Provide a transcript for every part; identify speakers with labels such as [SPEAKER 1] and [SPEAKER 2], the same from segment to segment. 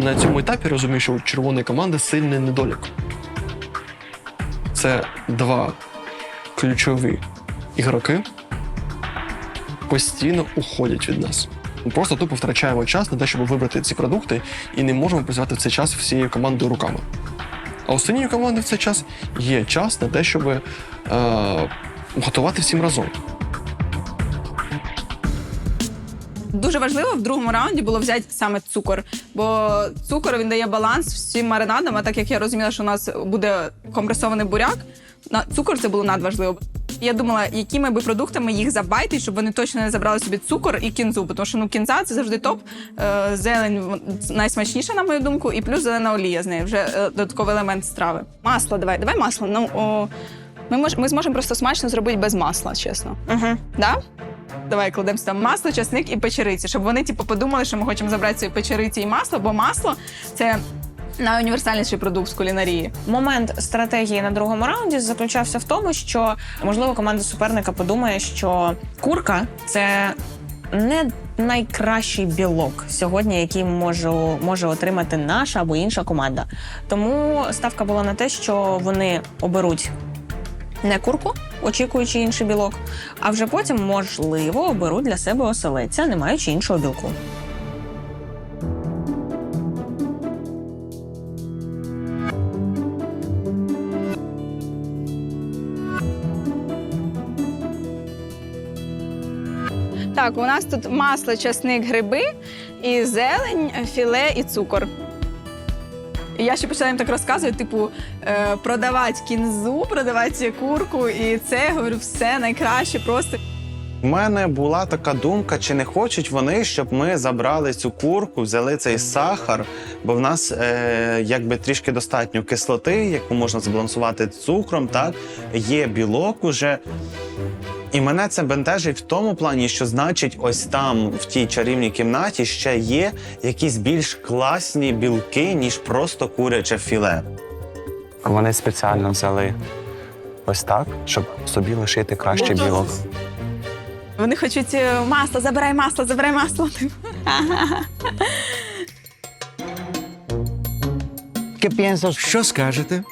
[SPEAKER 1] на цьому етапі розумію, що у червоної команди сильний недолік. Це два ключові ігроки постійно уходять від нас. Ми просто тупо втрачаємо час на те, щоб вибрати ці продукти, і не можемо працювати в цей час всією командою руками. А у синьої команди в цей час є час на те, щоб е, готувати всім разом.
[SPEAKER 2] Дуже важливо в другому раунді було взяти саме цукор, бо цукор він дає баланс всім маринадам. А так як я розуміла, що у нас буде компресований буряк, на цукор це було надважливо. Я думала, якими би продуктами їх забайти, щоб вони точно не забрали собі цукор і кінзу, тому що ну кінза це завжди топ. Е, зелень найсмачніша, на мою думку, і плюс зелена олія з нею вже е, додатковий елемент страви. Масло, давай, давай масло. Ну о, ми мож, ми зможемо просто смачно зробити без масла, чесно.
[SPEAKER 3] Угу.
[SPEAKER 2] Да? Давай кладемо там масло, часник і печериці, щоб вони типу, подумали, що ми хочемо забрати ці печериці і масло, бо масло це найуніверсальніший продукт з кулінарії.
[SPEAKER 3] Момент стратегії на другому раунді заключався в тому, що можливо команда суперника подумає, що курка це не найкращий білок сьогодні, який може, може отримати наша або інша команда. Тому ставка була на те, що вони оберуть не курку, очікуючи інший білок, а вже потім, можливо, оберуть для себе оселедця, не маючи іншого білку.
[SPEAKER 2] Так, у нас тут масло, часник, гриби, і зелень, філе і цукор. І я ще почала їм так розказувати, типу, е, продавати кінзу, продавати курку, і це говорю, все найкраще, просто
[SPEAKER 4] У мене була така думка, чи не хочуть вони, щоб ми забрали цю курку, взяли цей сахар, бо в нас е, якби трішки достатньо кислоти, яку можна збалансувати цукром, так є білок уже. І мене це бентежить в тому плані, що значить, ось там, в тій чарівній кімнаті, ще є якісь більш класні білки, ніж просто куряче філе.
[SPEAKER 5] Вони спеціально взяли ось так, щоб собі лишити кращий білок.
[SPEAKER 2] вони хочуть е, масло, забирай масло, забирай масло.
[SPEAKER 6] Що скажете?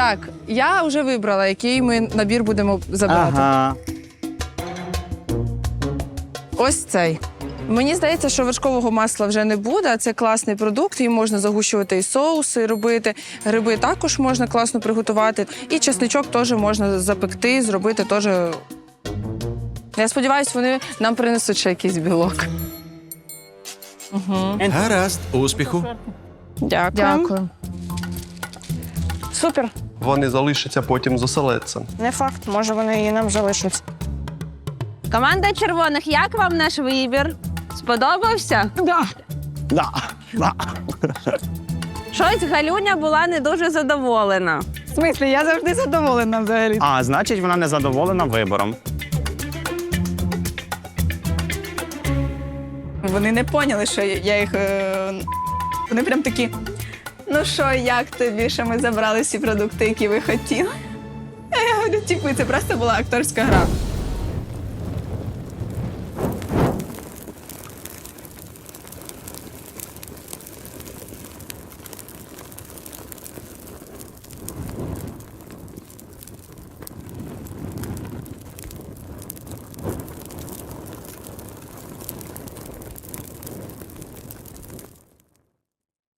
[SPEAKER 7] Так, я вже вибрала, який ми набір будемо забирати.
[SPEAKER 6] Ага.
[SPEAKER 7] Ось цей. Мені здається, що вершкового масла вже не буде, це класний продукт. Їм можна загущувати і соуси робити. Гриби також можна класно приготувати. І чесничок теж можна запекти, зробити теж. Я сподіваюся, вони нам принесуть ще якийсь білок. Угу.
[SPEAKER 6] Гаразд, успіху.
[SPEAKER 2] Дякую.
[SPEAKER 7] Дякую.
[SPEAKER 3] Супер,
[SPEAKER 1] Вони залишаться потім з оселедцем.
[SPEAKER 3] не факт, може вони і нам залишаться.
[SPEAKER 8] Команда червоних, як вам наш вибір? Сподобався?
[SPEAKER 4] Да, да.
[SPEAKER 8] Щось Галюня була не дуже задоволена.
[SPEAKER 2] В смислі, я завжди задоволена взагалі.
[SPEAKER 4] А, значить, вона не задоволена вибором.
[SPEAKER 2] Вони не поняли, що я їх. е, Вони прям такі. Ну що, як тобі, що ми забрали всі продукти, які ви хотіли? А я говорю, типу, це просто була акторська гра.